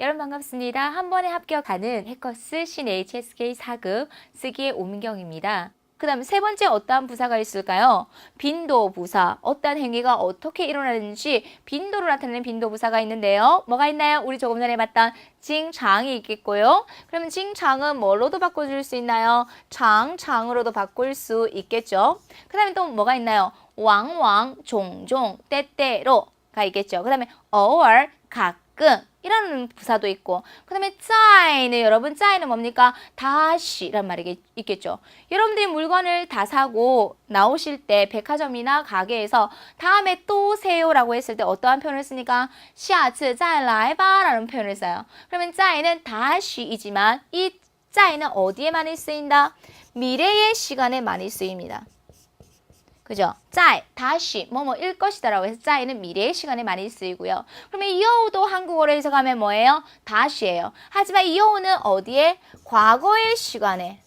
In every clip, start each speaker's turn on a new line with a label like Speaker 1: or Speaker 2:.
Speaker 1: 여러분 반갑습니다. 한 번에 합격하는 해커스 신 HSK 4급 쓰기의 오민경입니다. 그 다음 세 번째 어떠한 부사가 있을까요? 빈도 부사. 어떠한 행위가 어떻게 일어나는지 빈도로 나타내는 빈도 부사가 있는데요. 뭐가 있나요? 우리 조금 전에 봤던 징장이 있겠고요. 그러면 징장은 뭐로도 바꿔줄 수 있나요? 장, 장으로도 바꿀 수 있겠죠. 그 다음에 또 뭐가 있나요? 왕왕, 종종, 때때로가 있겠죠. 그 다음에 어월, 가끔 이라는 부사도 있고 그 다음에 짜이는 여러분 짜이는 뭡니까? 다시란 말이 있겠죠. 여러분들이 물건을 다 사고 나오실 때 백화점이나 가게에서 다음에 또 세요라고 했을 때 어떠한 표현을 쓰니까 시아츠 짜라이바 라는 표현을 써요. 그러면 짜이는 다시이지만 이 짜이는 어디에 많이 쓰인다? 미래의 시간에 많이 쓰입니다. 그죠? 짜이, 다시, 뭐뭐일 것이다 라고 해서 짜이는 미래의 시간에 많이 쓰이고요. 그러면 이어우도 한국어로 해석하면 뭐예요? 다시예요. 하지만 이어우는 어디에? 과거의 시간에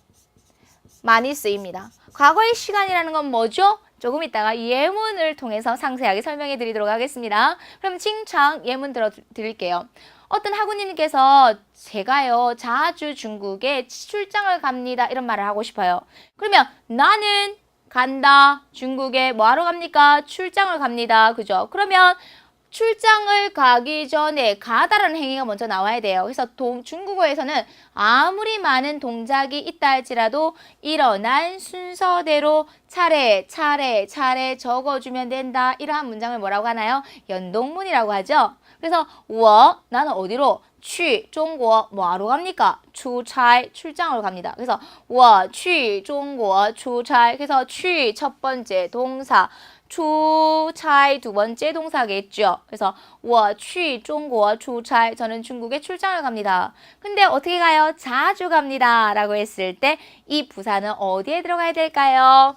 Speaker 1: 많이 쓰입니다. 과거의 시간이라는 건 뭐죠? 조금 이따가 예문을 통해서 상세하게 설명해 드리도록 하겠습니다. 그럼 칭찬 예문 들어 드릴게요. 어떤 학우님께서 제가요 자주 중국에 출장을 갑니다 이런 말을 하고 싶어요. 그러면 나는 간다. 중국에 뭐 하러 갑니까? 출장을 갑니다. 그죠? 그러면 출장을 가기 전에 가다라는 행위가 먼저 나와야 돼요. 그래서 동, 중국어에서는 아무리 많은 동작이 있다 할지라도 일어난 순서대로 차례, 차례, 차례 적어주면 된다. 이러한 문장을 뭐라고 하나요? 연동문이라고 하죠. 그래서 我 나는 어디로 去 중국 뭐 하러 갑니까? 출差출장으로 갑니다. 그래서 我去中国出差 그래서 去첫 번째 동사 출差두 번째 동사겠죠. 그래서 我去中国出差 저는 중국에 출장을 갑니다. 근데 어떻게 가요? 자주 갑니다. 라고 했을 때 이 부사는 어디에 들어가야 될까요?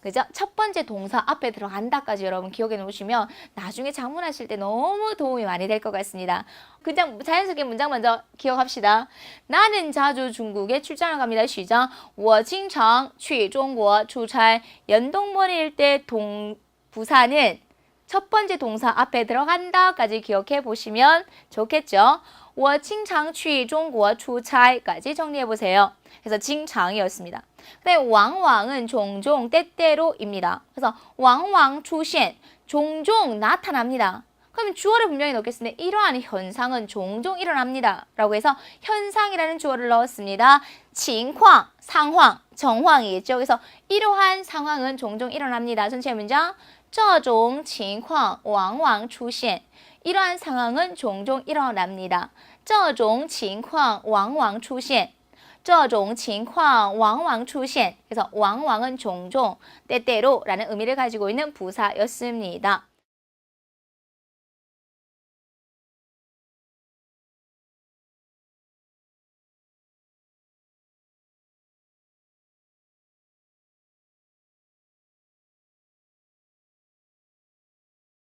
Speaker 1: 그죠? 첫 번째 동사 앞에 들어간다까지 여러분 기억해 놓으시면 나중에 작문하실 때 너무 도움이 많이 될 것 같습니다. 그냥 자연스럽게 문장 먼저 기억합시다. 나는 자주 중국에 출장을 갑니다. 시작. 我经常去中国出差. 연동머리일 때 동, 부사는 첫 번째 동사 앞에 들어간다까지 기억해 보시면 좋겠죠. 我经常去中国出差까지 정리해 보세요. 그래서 经常이었습니다. 근데 왕왕은 종종 때때로입니다. 그래서 왕왕 출현 종종 나타납니다. 그럼 주어를 분명히 넣겠습니다. 이러한 현상은 종종 일어납니다. 라고 해서 현상이라는 주어를 넣었습니다. 情况, 상황, 정황이겠죠. 그래서 이러한 상황은 종종 일어납니다. 전체 문장 这种情况往往出现 이러한 상황은 종종 일어납니다. 这种情况往往出现这种情况往往出现 그래서 왕왕은 종종, 때때로라는 의미를 가지고 있는 부사였습니다.